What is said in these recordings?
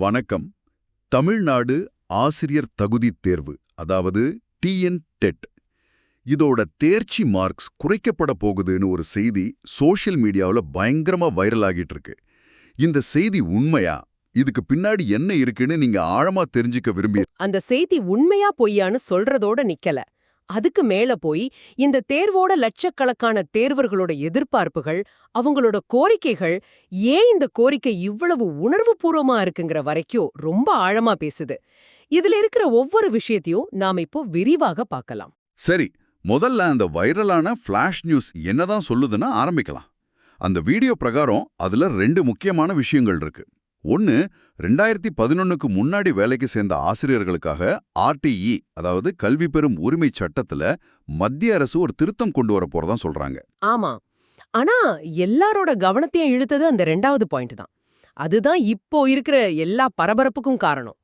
வணக்கம். தமிழ்நாடு ஆசிரியர் தகுதித் தேர்வு அதாவது டிஎன் டெட் இதோட தேர்ச்சி மார்க்ஸ் குறைக்கப்பட போகுதுன்னு ஒரு செய்தி சோஷியல் மீடியாவுல பயங்கரமா வைரல் ஆகிட்டு இருக்கு இந்த செய்தி உண்மையா? இதுக்கு பின்னாடி என்ன இருக்குன்னு நீங்க ஆழமா தெரிஞ்சுக்க விரும்பி அந்த செய்தி உண்மையா பொய்யான்னு சொல்றதோட நிக்கல. அதுக்கு மேல போய் இந்த தேர்வோட லட்சக்கணக்கான தேர்வர்களோட எதிர்பார்ப்புகள் அவங்களோட கோரிக்கைகள் ஏன் இந்த கோரிக்கை இவ்வளவு உணர்வுபூர்வமா இருக்குங்கிற வரைக்கும் ரொம்ப ஆழமா பேசுது. இதுல இருக்கிற ஒவ்வொரு விஷயத்தையும் நாம இப்போ விரிவாக பார்க்கலாம். சரி முதல்ல அந்த வைரலான ஃபிளாஷ் நியூஸ் என்னதான் சொல்லுதுன்னா ஆரம்பிக்கலாம். அந்த வீடியோ பிரகாரம் அதுல ரெண்டு முக்கியமான விஷயங்கள் இருக்கு. ஒன்னு ரெண்டாயிரத்தி பதினொன்னுக்கு முன்னாடி வேலைக்கு சேர்ந்த ஆசிரியர்களுக்காக ஆர்டிஇ அதாவது கல்வி பெறும் உரிமை சட்டத்துல மத்திய அரசு ஒரு திருத்தம் கொண்டு வர போறதா சொல்றாங்க. ஆமா. ஆனா எல்லாரோட கவனத்தையும் இழுத்தது அந்த ரெண்டாவது பாயிண்ட் தான். அதுதான் இப்போ இருக்கிற எல்லா பரபரப்புக்கும் காரணம்.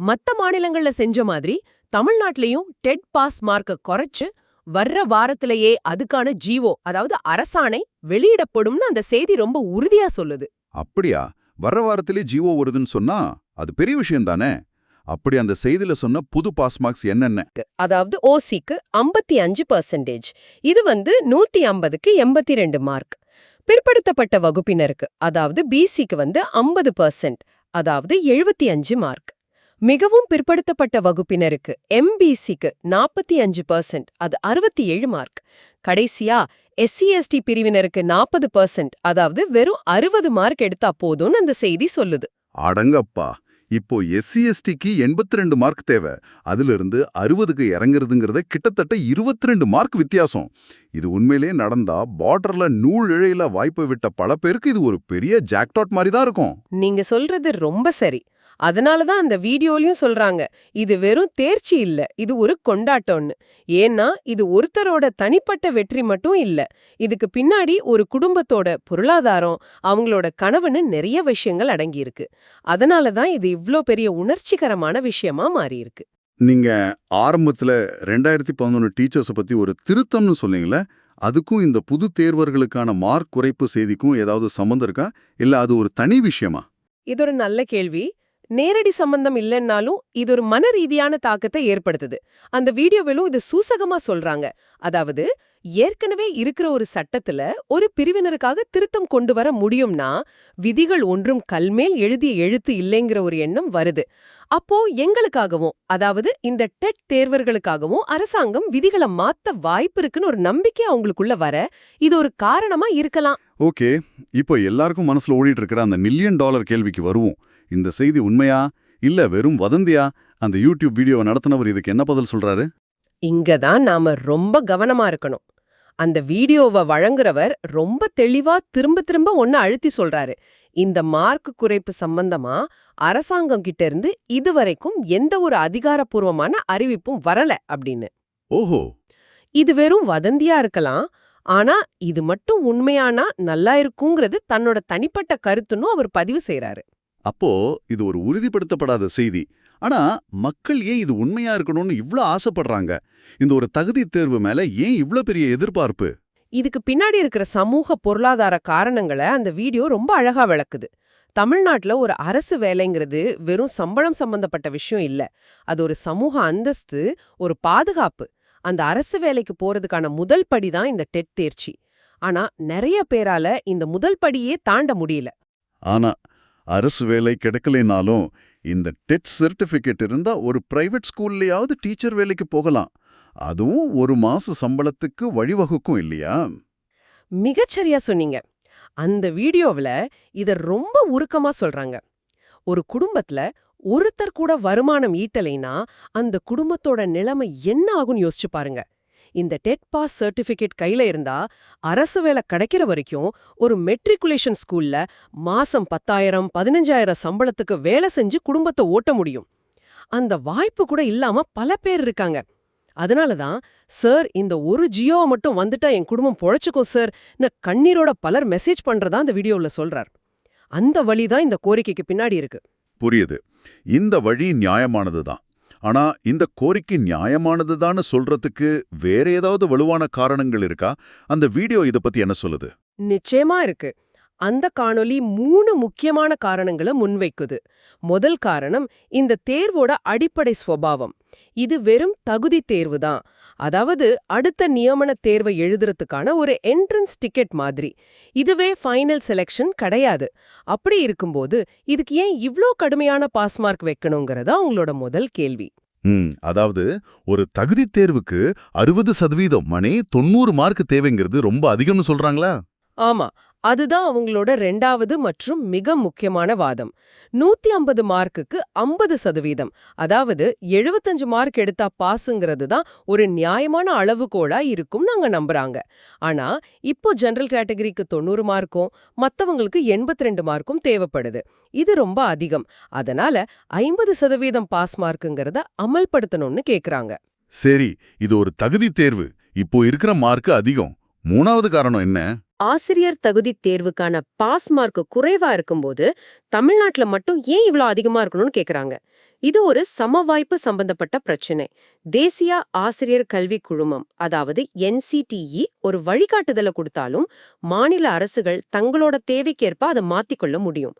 மத்த மாநிலங்கள்ல செஞ்ச மாதிரி தமிழ்நாட்டிலையும் டெட் பாஸ் மார்க்க குறைச்சு வர்ற வாரத்திலேயே அதுக்கான ஜீவோ அதாவது அரசாணை வெளியிடப்படும்னு அந்த செய்தி ரொம்ப உறுதியா சொல்லுது. அப்படியா? வர்ற வாரத்திலே ஜீவோ வருதுன்னு சொன்னா அது பெரிய விஷயம் தானே? அப்படி அந்த செய்தியில சொன்ன புது பாஸ் மார்க்ஸ் என்னென்ன? அதாவது ஓசிக்கு ஐம்பத்தி அஞ்சு பர்சன்டேஜ் இது வந்து நூத்தி ஐம்பதுக்கு எண்பத்தி ரெண்டு மார்க் பிற்படுத்தப்பட்ட வகுப்பினருக்கு அதாவது பிசிக்கு வந்து ஐம்பது பர்சன்ட் அதாவது எழுபத்தி அஞ்சு மார்க் மிகவும் பிற்படுத்தப்பட்ட வகுப்பினருக்கு எம்பிசிக்கு நாற்பத்தி அஞ்சு பர்சன்ட் அது அறுபத்தி ஏழு மார்க் கடைசியா எஸ்சி எஸ்டி பிரிவினருக்கு நாற்பது பர்சன்ட் அதாவது வெறும் அறுபது மார்க் எடுத்தா போதும்னு அந்த செய்தி சொல்லுது. அடங்கப்பா. இப்போ எஸ்சி எஸ்டிக்கு எண்பத்தி ரெண்டு மார்க் தேவை. அதிலிருந்து அறுபதுக்கு இறங்குறதுங்கிறத கிட்டத்தட்ட இருபத்தி ரெண்டு மார்க் வித்தியாசம். இது உண்மையிலேயே நடந்தா பார்டர்ல நூல் இழையில வாய்ப்பை விட்ட பல பேருக்கு இது ஒரு பெரிய ஜாக்டாட் மாதிரி தான் இருக்கும். நீங்க சொல்றது ரொம்ப சரி. அதனால தான் அந்த வீடியோலயும் சொல்றாங்க இது வெறும் தேர்ச்சி இல்ல இது ஒரு கொண்டாட்டம்னு. ஏன்னா இது ஒருத்தரோட தனிப்பட்ட வெற்றி மட்டும் இல்ல இதுக்கு பின்னாடி ஒரு குடும்பத்தோட பொருளாதாரம் அவங்களோட கனவுன்னு நிறைய விஷயங்கள் அடங்கியிருக்கு. அதனால தான் இது இவ்ளோ பெரிய உணர்ச்சிகரமான விஷயமா மாறியிருக்கு. நீங்க ஆரம்பத்துல ரெண்டாயிரத்தி பதினொன்று டீச்சர்ஸை பத்தி ஒரு திருத்தம்னு சொன்னீங்களே அதுக்கும் இந்த புது தேர்வர்களுக்கான மார்க் குறைப்பு செய்திக்கும் ஏதாவது சம்மந்தம் இருக்கா? இல்ல அது ஒரு தனி விஷயமா? இது ஒரு நல்ல கேள்வி. நேரடி சம்பந்தம் இல்லைன்னாலும் இது ஒரு மன ரீதியான தாக்கத்தை ஏற்படுத்துது. அந்த வீடியோவிலும் இது சூசகமா சொல்றாங்க. அதாவது ஏற்கனவே இருக்கிற ஒரு சட்டத்துல ஒரு பிரிவினருக்காக திருத்தம் கொண்டு வர முடியும்னா விதிகள் ஒன்றும் கல்மேல் எழுதிய எழுத்து இல்லைங்கிற ஒரு எண்ணம் வருது. அப்போ எங்களுக்காகவும் அதாவது இந்த டெட் தேர்வர்களுக்காகவும் அரசாங்கம் விதிகளை மாத்த வாய்ப்பு இருக்குன்னு ஒரு நம்பிக்கை அவங்களுக்குள்ள வர இது ஒரு காரணமா இருக்கலாம். ஓகே இப்போ எல்லாருக்கும் மனசுல ஓடிட்டு இருக்கிற அந்த மில்லியன் டாலர் கேள்விக்கு வருவோம். இந்த செய்தி உண்மையா இல்ல வெறும் வதந்தியா? அந்த யூடியூப் வீடியோவை நடத்தினவர் இதுக்கு என்ன பதில் சொல்றாரு? இங்க தான் நாம ரொம்ப கவனமா இருக்கணும். அந்த வீடியோவை வழங்குறவர் ரொம்ப தெளிவா திரும்ப திரும்ப ஒன்னு அழுத்தி சொல்றாரு. இந்த மார்க் குறைப்பு சம்பந்தமா அரசாங்கம் கிட்ட இருந்து இதுவரைக்கும் எந்த ஒரு அதிகாரப்பூர்வமான அறிவிப்பும் வரல அப்படின்னு. ஓஹோ! இது வெறும் வதந்தியா இருக்கலாம். ஆனா இது மட்டும் உண்மையானா நல்லா இருக்குங்கிறது தன்னோட தனிப்பட்ட கருத்துன்னு அவர் பதிவு செய்றாரு. அப்போ இது ஒரு உறுதிப்படுத்தப்படாத செய்தி. ஆனா மக்கள் ஏன் இது உண்மையா இருக்கணும்னு இவ்ளோ ஆசைப்படுறாங்க? இந்த ஒரு தகுதி தேர்வு மேல ஏன் இவ்ளோ பெரிய எதிர்பார்ப்பு? இதுக்கு பின்னாடி இருக்கிற சமூக பொருளாதார காரணங்களை அந்த வீடியோ ரொம்ப அழகா விளக்குது. தமிழ்நாட்டுல ஒரு அரசு வேலைங்கிறது வெறும் சம்பளம் சம்பந்தப்பட்ட விஷயம் இல்ல. அது ஒரு சமூக அந்தஸ்து ஒரு பாதுகாப்பு. அந்த அரசு வேலைக்கு போறதுக்கான முதல் படி தான் இந்த டெட் தேர்ச்சி. ஆனா நிறைய பேரால இந்த முதல் படியே தாண்ட முடியல. ஆனா அரசு வேலை கிடைக்கலைனாலும் இந்த டெட் சர்டிஃபிகேட் இருந்தா ஒரு பிரைவேட் ஸ்கூல்லையாவது டீச்சர் வேலைக்கு போகலாம். அதுவும் ஒரு மாச சம்பளத்துக்கு வழிவகுக்கும் இல்லையா? மிகச்சரியா சொன்னீங்க. அந்த வீடியோவுல இத ரொம்ப உருக்கமா சொல்றாங்க. ஒரு குடும்பத்துல ஒருத்தர் கூட வருமானம் ஈட்டலைனா அந்த குடும்பத்தோட நிலைமை என்ன ஆகும்னு யோசிச்சு பாருங்க. இந்த டெட் பாஸ் சர்டிபிகேட் கையில இருந்தா அரசு வேலை கிடைக்கிற வரைக்கும் ஒரு மெட்ரிகுலேஷன் ஸ்கூல்ல மாசம் பத்தாயிரம் பதினஞ்சாயிரம் சம்பளத்துக்கு வேலை செஞ்சு குடும்பத்தை ஓட்ட முடியும். அந்த வாய்ப்பு கூட இல்லாம பல பேர் இருக்காங்க. அதனால தான் சார் இந்த ஒரு ஜியோவை மட்டும் வந்துட்டா என் குடும்பம் பொழைச்சுக்கும் சார் கண்ணீரோட பலர் மெசேஜ் பண்றதா அந்த வீடியோவுல சொல்றார். அந்த வழி தான் இந்த கோரிக்கைக்கு பின்னாடி இருக்கு. புரியுது. இந்த வழி நியாயமானதுதான் ஆனா இந்த கோரிக்கை நியாயமானதுதான்னு சொல்றதுக்கு வேற ஏதாவது வலுவான காரணங்கள் இருக்கா? அந்த வீடியோ இத பத்தி என்ன சொல்லுது? நிச்சயமா இருக்கு. அந்த காணொளி மூணு முக்கியமான காரணங்களை முன்வைக்குது. முதல் காரணம் இந்த தேர்வோட அடிப்படை சுவாவம் இது வெறும் தகுதி தேர்வு தான். அதாவது அடுத்த நியமன தேர்வை எழுதுறதுக்கான ஒரு என்ட்ரன்ஸ் டிக்கெட் மாதிரி. இதுவே ஃபைனல் செலெக்ஷன் கிடையாது. அப்படி இருக்கும்போது இதுக்கு ஏன் இவ்ளோ கடுமையான பாஸ் மார்க் வைக்கணுங்கிறதா அவங்களோட முதல் கேள்வி. அதாவது ஒரு தகுதி தேர்வுக்கு அறுபது சதவீதம் மணி தொண்ணூறு மார்க் தேவைங்கிறது ரொம்ப அதிகம்னு சொல்றாங்களா? ஆமா அதுதான் அவங்களோட ரெண்டாவது மற்றும் மிக முக்கியமான வாதம். நூத்தி ஐம்பது மார்க்குக்கு ஐம்பது சதவீதம். அதாவது எழுபத்தஞ்சு மார்க் எடுத்தா பாஸுங்கிறது தான் ஒரு நியாயமான அளவுகோலா இருக்கும் நாங்க நம்புறாங்க. ஆனா இப்போ ஜெனரல் கேட்டகரிக்கு தொண்ணூறு மார்க்கும் மத்தவங்களுக்கு எண்பத்தி ரெண்டு மார்க்கும் தேவைப்படுது. இது ரொம்ப அதிகம். அதனால ஐம்பது சதவீதம் பாஸ் மார்க்குங்கிறத அமல்படுத்தணும்னு கேக்குறாங்க. சரி இது ஒரு தகுதி தேர்வு. இப்போ இருக்கிற மார்க் அதிகம். மூணாவது காரணம் என்ன? ஆசிரியர் தகுதி தேர்வுக்கான பாஸ் மார்க் குறைவா இருக்கும்போது தமிழ்நாட்டுல மட்டும் ஏன் இவ்ளோ அதிகமா இருக்கணும்னு கேக்குறாங்க. இது ஒரு சமவாய்ப்பு சம்பந்தப்பட்ட பிரச்சனை. தேசிய ஆசிரியர் கல்வி குழுமம் அதாவது என்சிடிஇ ஒரு வழிகாட்டுதலை கொடுத்தாலும் மாநில அரசுகள் தங்களோட தேவைக்கேற்ப அதை மாத்திக்கொள்ள முடியும்.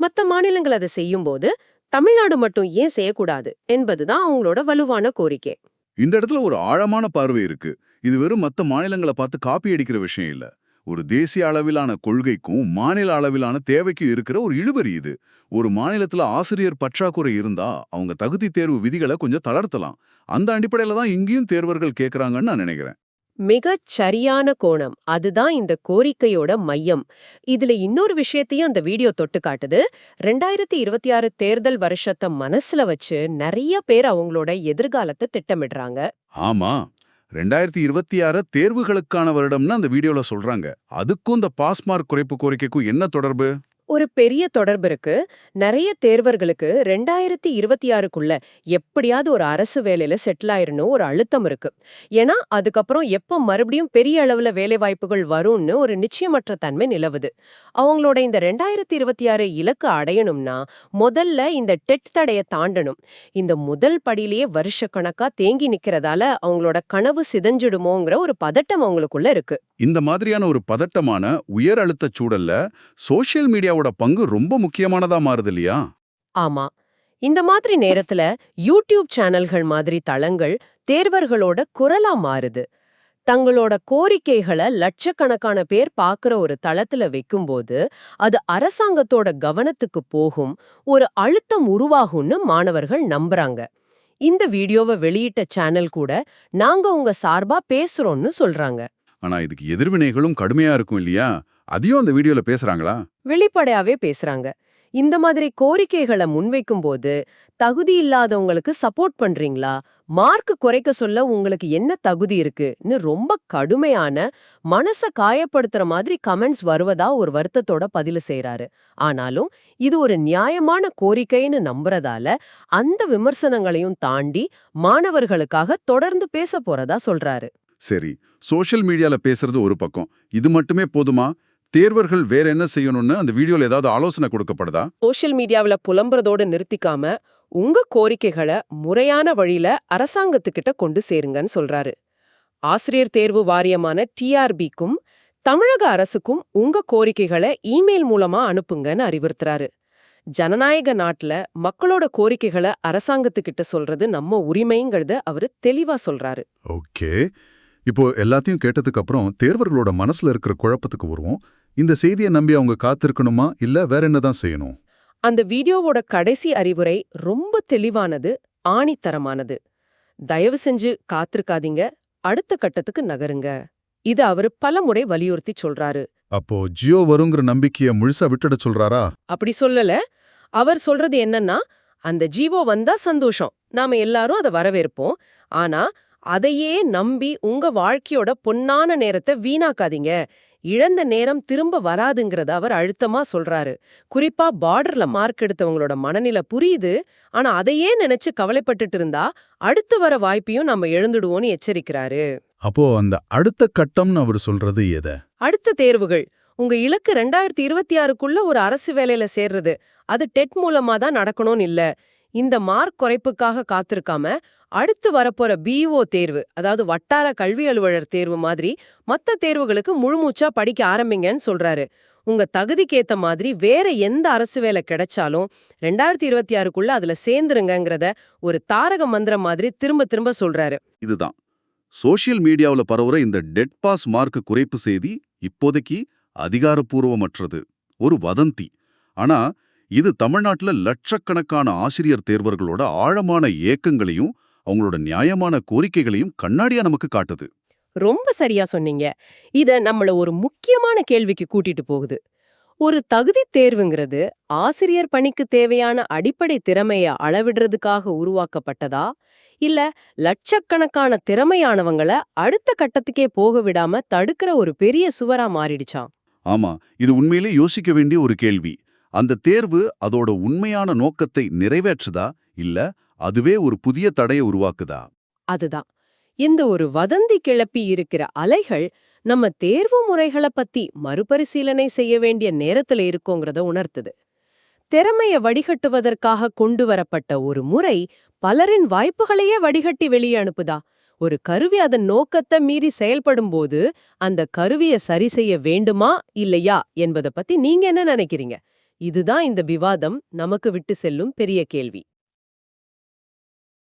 மத்த மாநிலங்கள் அதை செய்யும்போது தமிழ்நாடு மட்டும் ஏன் செய்யக்கூடாது என்பதுதான் அவங்களோட வலுவான கோரிக்கை. இந்த இடத்துல ஒரு ஆழமான பார்வை இருக்கு. இது வெறும் மத்த மாநிலங்களை பார்த்து காப்பி அடிக்கிற விஷயம் இல்ல. ஒரு தேசிய அளவிலான கொள்கைக்கும் மாநில அளவிலான தேவைக்கும் இருக்கிற ஒரு இழுபறி இது. ஒரு மாநிலத்துல ஆசிரியர் பற்றாக்குறை இருந்தா அவங்க தகுதி தேர்வு விதிகளை கொஞ்சம் தளர்த்தலாம். அந்த அடிப்படையில தான் இங்கேயும் தேர்வர்கள் கேட்குறாங்கன்னு நான் நினைக்கிறேன். மிகச் சரியான கோணம். அதுதான் இந்த கோரிக்கையோட மையம். இதுல இன்னொரு விஷயத்தையும் அந்த வீடியோ தொட்டு காட்டுது. ரெண்டாயிரத்தி இருபத்தி ஆறு தேர்தல் வருஷத்தை மனசுல வச்சு நிறைய பேர் அவங்களோட எதிர்காலத்தை திட்டமிடுறாங்க. ஆமா. ரெண்டாயிரத்தி இருபத்தி ஆறு தேர்வுகளுக்கான வருடம்னு அந்த வீடியோல சொல்றாங்க. அதுக்கும் இந்த பாஸ்மார்க் குறைப்பு கோரிக்கைக்கும் என்ன தொடர்பு? ஒரு பெரிய தொடர்பு இருக்கு. நிறைய தேர்வர்களுக்கு ரெண்டாயிரத்தி இருபத்தி ஆறுக்குள்ள எப்படியாவது ஒரு அரசு வேலையில செட்டில் ஆயிரணும் ஒரு அழுத்தம் இருக்கு. ஏன்னா அதுக்கப்புறம் எப்ப மறுபடியும் பெரிய அளவுல வேலை வாய்ப்புகள் வரும்னு ஒரு நிச்சயமற்ற தன்மை நிலவுது. அவங்களோட இந்த ரெண்டாயிரத்தி இருபத்தி ஆறு இலக்கு அடையணும்னா முதல்ல இந்த டெட் தடைய தாண்டணும். இந்த முதல் படியிலேயே வருஷக்கணக்கா தேங்கி நிக்கிறதால அவங்களோட கனவு சிதஞ்சிடுமோங்கிற ஒரு பதட்டம் அவங்களுக்குள்ள இருக்கு. இந்த மாதிரியான ஒரு பதட்டமான உயர் அழுத்த சூழல்ல சோசியல் மீடியாவோட பங்கு ரொம்ப முக்கியமானதா மாறுது இல்லையா? ஆமா. இந்த மாதிரி நேரத்துல யூடியூப் சேனல்கள் மாதிரி தளங்கள் தேர்வர்களோட குரலா மாறுது. தங்களோட கோரிக்கைகளை லட்சக்கணக்கான பேர் பார்க்குற ஒரு தளத்துல வைக்கும்போது அது அரசாங்கத்தோட கவனத்துக்கு போகும் ஒரு அழுத்தம் உருவாகும்னு மாணவர்கள் நம்புறாங்க. இந்த வீடியோவை வெளியிட்ட சேனல் கூட நாங்க உங்க சார்பா பேசுறோம்னு சொல்றாங்க. ஆனா இதுக்கு எதிர்வினைகளும் கடுமையா இருக்கும் இல்லையா? அதையும் அந்த வீடியோல பேசுறாங்களா? வெளிப்படையாவே பேசுறாங்க. இந்த மாதிரி கோரிக்கைகளை முன்வைக்கும்போது தகுதி இல்லாதவங்களுக்கு சப்போர்ட் பண்றீங்களா? மார்க் குறைக்க சொல்ல உங்களுக்கு என்ன தகுதி இருக்குன்னு ரொம்ப கடுமையான மனச காயப்படுத்துற மாதிரி கமெண்ட்ஸ் வருவதா ஒரு வருத்தத்தோட பதில் செய்யறாரு ஆனாலும் இது ஒரு நியாயமான கோரிக்கைன்னு நம்புறதால அந்த விமர்சனங்களையும் தாண்டி மாணவர்களுக்காக தொடர்ந்து பேச போறதா சொல்றாரு. சரி சோஷியல் மீடியால பேசுறது ஒரு பக்கம். இது மட்டுமே போதுமா? தேர்வர்கள் வேற என்ன செய்யணும்னு அந்த வீடியோல ஏதாவது ஆலோசனை கொடுக்கப்படுதா? சோஷியல் மீடியாவுல புலம்புறதோட நிறுத்திக்காம உங்க கோரிக்கைகளை முறையான வழியில அரசாங்கத்துக்கிட்ட கொண்டு சேருங்கன்னு சொல்றாரு. ஆசிரியர் தேர்வு வாரியமான டிஆர்பிக்கும் தமிழக அரசுக்கும் உங்க கோரிக்கைகளை இமெயில் மூலமா அனுப்புங்கன்னு அறிவுறுத்துறாரு. ஜனநாயக நாட்டுல மக்களோட கோரிக்கைகளை அரசாங்கத்துக்கிட்ட சொல்றது நம்ம உரிமைங்கிறத அவரு தெளிவா சொல்றாரு. ஓகே. இப்போ எல்லாத்தையும் கேட்டதுக்கு அப்புறம் தேர்வர்களோட மனசுல இருக்கிற குழப்பத்துக்கு வருவோம். இந்த செய்தியை நம்பி அவங்க காத்திருக்கணுமா? இல்ல வேற என்னதான் செய்யணும்? அந்த வீடியோவோட கடைசி அறிவுரை ரொம்ப தெளிவானது ஆணித்தரமானது. தயவு செஞ்சு காத்திருக்காதீங்க. அடுத்த கட்டத்துக்கு நகருங்க. இது அவரு பலமுறை வலியுறுத்தி சொல்றாரு. அப்போ ஜியோ வருங்கிற நம்பிக்கைய முழுசா விட்டுட சொல்றாரா? அப்படி சொல்லல. அவர் சொல்றது என்னன்னா அந்த ஜீவோ வந்தா சந்தோஷம். நாம எல்லாரும் அதை வரவேற்போம். ஆனா அதையே நம்பி உங்க வாழ்க்கையோட பொன்னான நேரத்தை வீணாக்காதீங்க. இழந்த நேரம் திரும்ப வராதுங்கிறத அவர் அழுத்தமா சொல்றாரு. குறிப்பா பார்டர்ல மார்க் எடுத்தவங்களோட மனநிலை புரியுது. ஆனா அதையே நினைச்சு கவலைப்பட்டுட்டு இருந்தா அடுத்து வர வாய்ப்பையும் நம்ம எழுந்துடுவோம்னு எச்சரிக்கிறாரு. அப்போ அந்த அடுத்த கட்டம்னு அவர் சொல்றது எத? அடுத்த தேர்வுகள். உங்க இலக்கு ரெண்டாயிரத்தி இருபத்தி ஆறுக்குள்ள ஒரு அரசு வேலையில சேர்றது. அது டெட் மூலமா தான் நடக்கணும்னு இல்ல. இந்த மார்க் குறைப்புக்காக காத்திருக்காம அடுத்து வரப்போற பிஓ தேர்வு அதாவது வட்டார கல்வி அலுவலர் தேர்வு மாதிரி மத்த தேர்வுகளுக்கு முழுமூச்சா படிக்க ஆரம்பிங்கன்னு சொல்றாரு. உங்க தகுதிக்கேத்த மாதிரி வேற எந்த அரசு வேலை கிடைச்சாலும் ரெண்டாயிரத்தி இருபத்தி ஆறுக்குள்ள அதுல சேர்ந்துருங்கிறத ஒரு தாரக மந்திரம் மாதிரி திரும்ப திரும்ப சொல்றாரு. இதுதான். சோசியல் மீடியாவில் பரவுற இந்த டெட் பாஸ் மார்க் குறைப்பு செய்தி இப்போதைக்கு அதிகாரப்பூர்வமற்றது. ஒரு வதந்தி. ஆனா இது தமிழ்நாட்டுல லட்சக்கணக்கான ஆசிரியர் தேர்வர்களோட ஆழமான ஏக்கங்களையும் அவங்களோட நியாயமான கோரிக்கைகளையும் கண்ணாடியா நமக்கு காட்டுது. ரொம்ப சரியா சொன்னீங்க. இத நம்மள ஒரு முக்கியமான கேள்விக்கு கூட்டிட்டு போகுது. ஒரு தகுதி தேர்வுங்கிறது ஆசிரியர் பணிக்கு தேவையான அடிப்படை திறமைய அளவிடுறதுக்காக உருவாக்கப்பட்டதா? இல்ல லட்சக்கணக்கான திறமையானவங்கள அடுத்த கட்டத்துக்கே போக விடாம தடுக்கிற ஒரு பெரிய சுவரா மாறிடுச்சா? ஆமா இது உண்மையிலே யோசிக்க வேண்டிய ஒரு கேள்வி. அந்த தேர்வு அதோட உண்மையான நோக்கத்தை நிறைவேற்றுதா? இல்ல அதுவே ஒரு புதிய தடையை உருவாக்குதா? அதுதான். இந்த ஒரு வதந்தி கிளப்பி இருக்கிற அலைகள் நம்ம தேர்வு முறைகளை பத்தி மறுபரிசீலனை செய்ய வேண்டிய நேரத்துல இருக்கோங்கிறத உணர்த்துது. திறமைய வடிகட்டுவதற்காக கொண்டு வரப்பட்ட ஒரு முறை பலரின் வாய்ப்புகளையே வடிகட்டி வெளியே அனுப்புதா? ஒரு கருவி அதன் நோக்கத்தை மீறி செயல்படும்போது அந்த கருவியை சரி செய்ய வேண்டுமா? இல்லையா? என்பதை பத்தி நீங்க என்ன நினைக்கிறீங்க? இதுதான் இந்த விவாதம் நமக்கு விட்டு செல்லும் பெரிய கேள்வி.